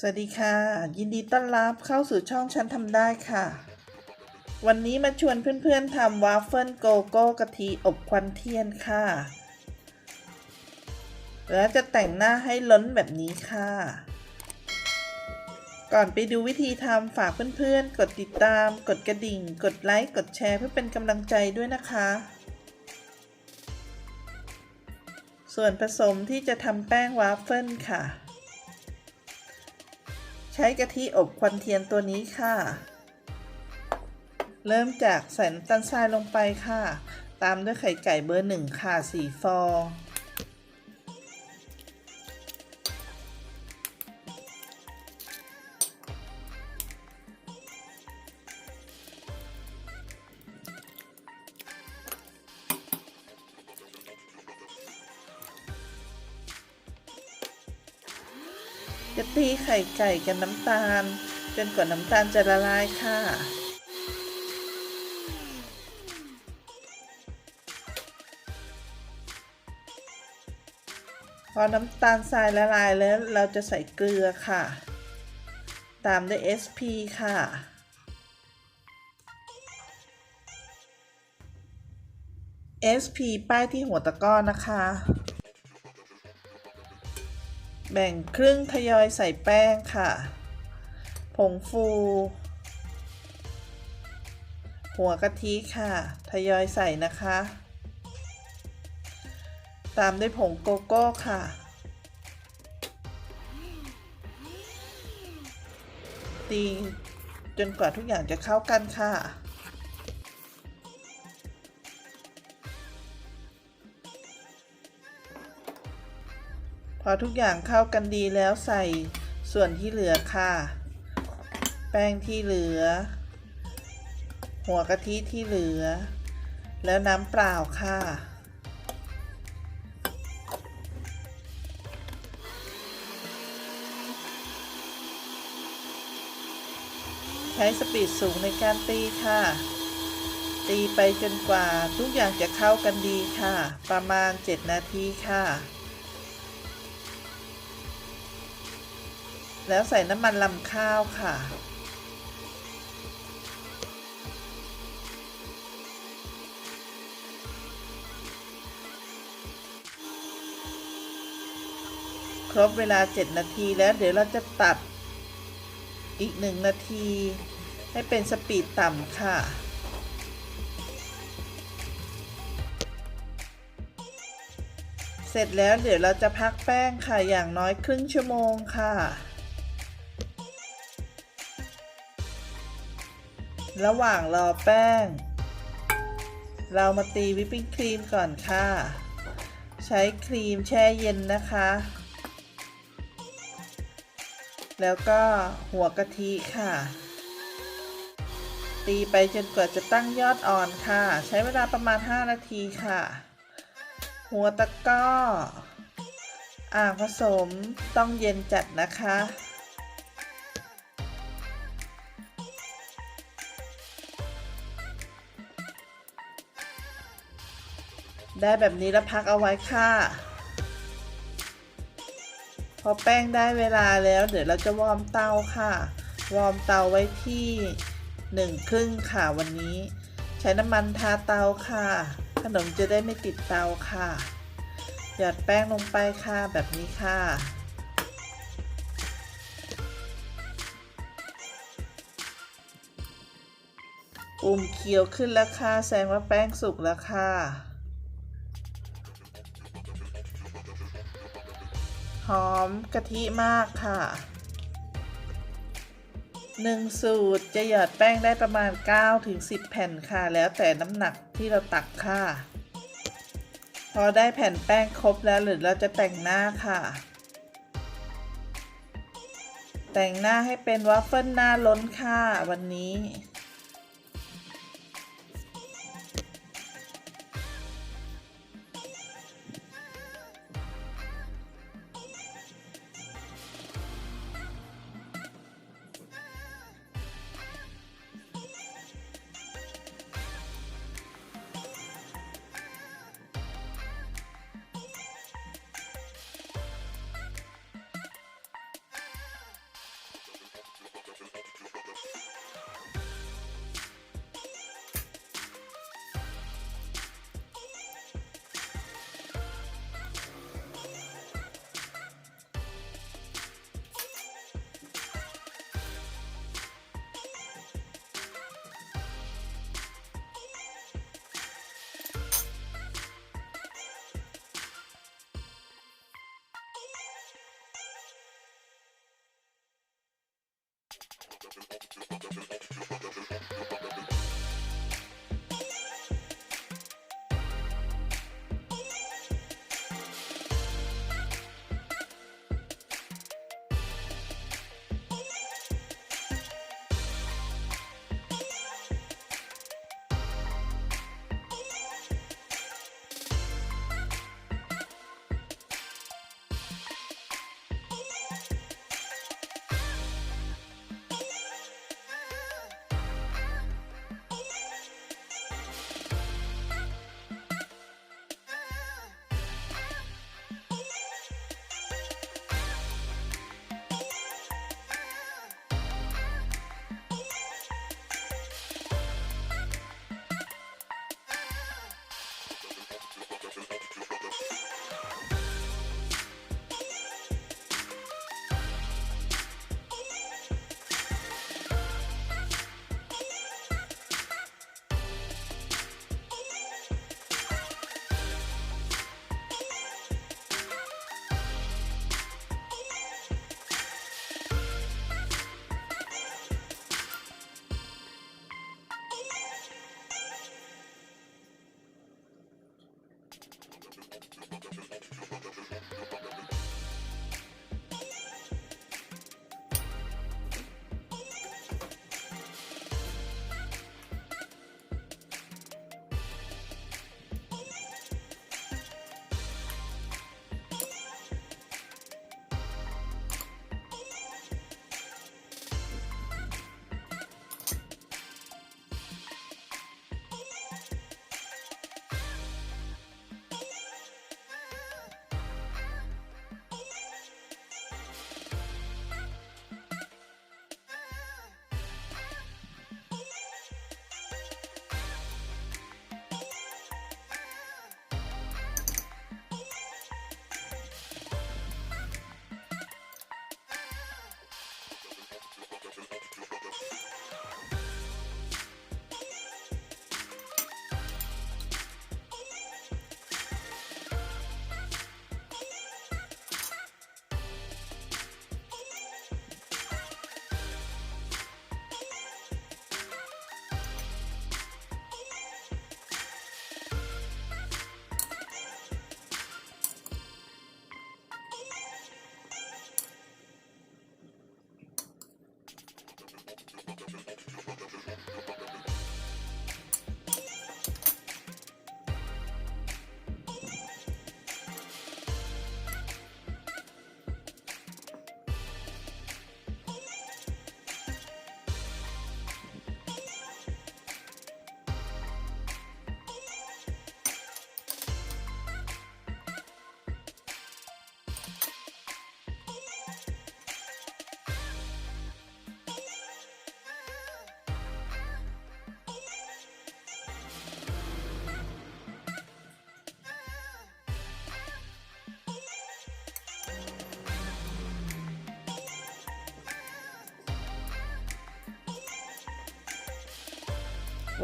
สวัสดีค่ะ ยินดีต้อนรับเข้าสู่ช่องฉันทำได้ค่ะ วันนี้มาชวนเพื่อนๆทำวาฟเฟิลโกโก้กะทิอบควันเทียนค่ะ แล้วจะแต่งหน้าให้ล้นแบบนี้ค่ะ ก่อนไปดูวิธีทำฝากเพื่อนๆ กดติดตาม กดกระดิ่ง กดไลค์ กดแชร์เพื่อเป็นกำลังใจด้วยนะคะ ส่วนผสมที่จะทำแป้งวาฟเฟิลค่ะ ใช้กะทิอบควันเทียนตัวนี้ค่ะ เริ่มจากใส่น้ำตาลทรายลงไปค่ะ ตามด้วยไข่ไก่เบอร์หนึ่งค่ะสี่ฟอง จะตีไข่ไก่กับน้ำตาล จนกว่าน้ำตาลจะละลายค่ะ พอน้ำตาลทรายละลายแล้วเราจะใส่เกลือค่ะ ตามด้วย SP ค่ะ SP ป้ายที่หัวตะกร้อนะคะ แบ่งครึ่งทยอยใส่แป้งค่ะ ผงฟู หัวกะทิค่ะ ทยอยใส่นะคะ ตามด้วยผงโกโก้ค่ะ ตีจนกว่าทุกอย่างจะเข้ากันค่ะ พอทุกอย่างเข้ากันดีแล้วใส่ส่วนที่เหลือค่ะ แป้งที่เหลือ หัวกะทิที่เหลือ แล้วน้ำเปล่าค่ะ ใช้สปีดสูงในการตีค่ะ ตีไปจนกว่าทุกอย่างจะเข้ากันดีค่ะ ประมาณ 7 นาทีค่ะ แล้วใส่น้ำมันลำข้าวค่ะ ครบเวลา 7 นาทีแล้วเดี๋ยวเราจะตัดอีก 1 นาที ให้เป็นสปีดต่ำค่ะเสร็จแล้วเดี๋ยวเราจะพักแป้งค่ะอย่างน้อยครึ่งชั่วโมงค่ะ ระหว่างรอแป้ง เรามาตีวิปปิ้งครีมก่อนค่ะ ใช้ครีมแช่เย็นนะคะ แล้วก็หัวกะทิค่ะ ตีไปจนกว่าจะตั้งยอดอ่อนค่ะ ใช้เวลาประมาณ 5 นาทีค่ะ หัวตะก้ออ่างผสมต้องเย็นจัดนะคะ ได้แบบนี้แล้วพักเอาไว้ค่ะ พอแป้งได้เวลาแล้ว เดี๋ยวเราจะวอร์มเตาค่ะ วอร์มเตาไว้ที่หนึ่งครึ่งค่ะวันนี้ ใช้น้ำมันทาเตาค่ะ ขนมจะได้ไม่ติดเตาค่ะ หยอดแป้งลงไปค่ะแบบนี้ค่ะปุ่มเขียวขึ้นแล้วค่ะแสดงว่าแป้งสุกแล้วค่ะ หอมกะทิมากค่ะหนึ่งสูตรจะหยอดแป้งได้ประมาณ 9 ถึง 10 แผ่นค่ะ แล้วแต่น้ำหนักที่เราตักค่ะ พอได้แผ่นแป้งครบแล้วหรือเราจะแต่งหน้าค่ะ แต่งหน้าให้เป็นวัฟเฟิลหน้าล้นค่ะวันนี้ ちょっと。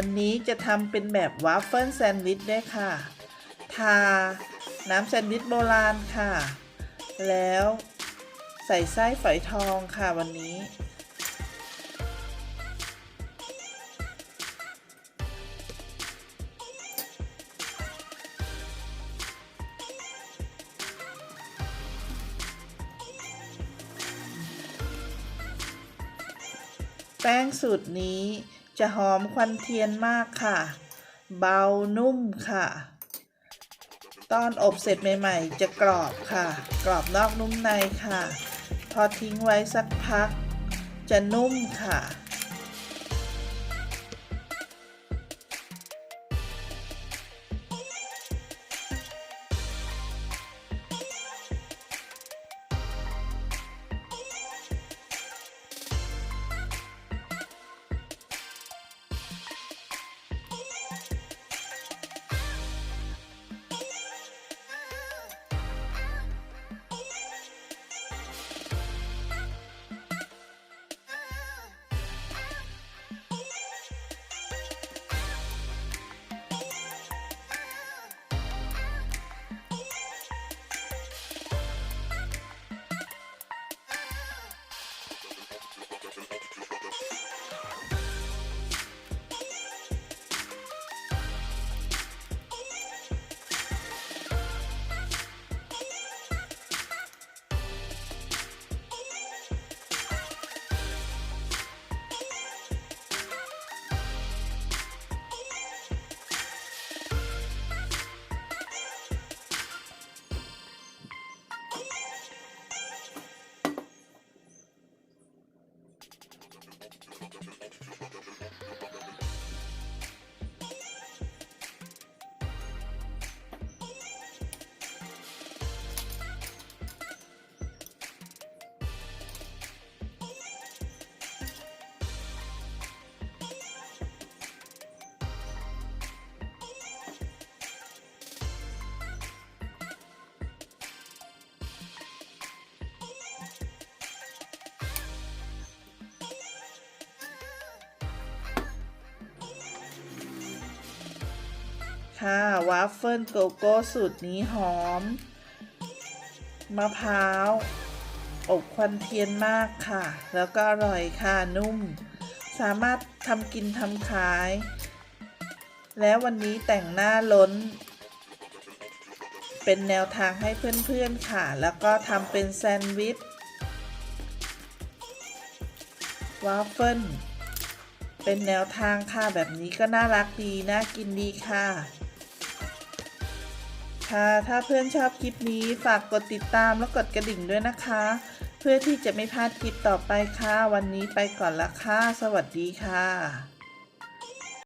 วันนี้จะทำเป็นแบบวาฟเฟิลแซนด์วิชได้ค่ะ ทา น้ำแซนด์วิชโบราณค่ะ แล้วใส่ไส้ฝอยทองค่ะวันนี้แป้งสูตรนี้ จะหอมควันเทียนมากค่ะ เบานุ่มค่ะ ตอนอบเสร็จใหม่ๆ จะกรอบค่ะ กรอบนอกนุ่มในค่ะ พอทิ้งไว้สักพัก จะนุ่มค่ะ ค่ะวาฟเฟิลโกโก้สูตรนี้หอม มะพร้าว อบควันเทียนมากค่ะ แล้วก็อร่อยค่ะนุ่ม สามารถทำกินทำขาย แล้ววันนี้แต่งหน้าล้น เป็นแนวทางให้เพื่อนๆค่ะ แล้วก็ทำเป็นแซนด์วิชวาฟเฟิลเป็นแนวทางค่ะแบบนี้ก็น่ารักดี น่ากินดีค่ะ ค่ะ ถ้าเพื่อนชอบคลิปนี้ฝากกดติดตามและกดกระดิ่งด้วยนะคะ เพื่อที่จะไม่พลาดคลิปต่อไปค่ะ วันนี้ไปก่อนละค่ะ สวัสดีค่ะ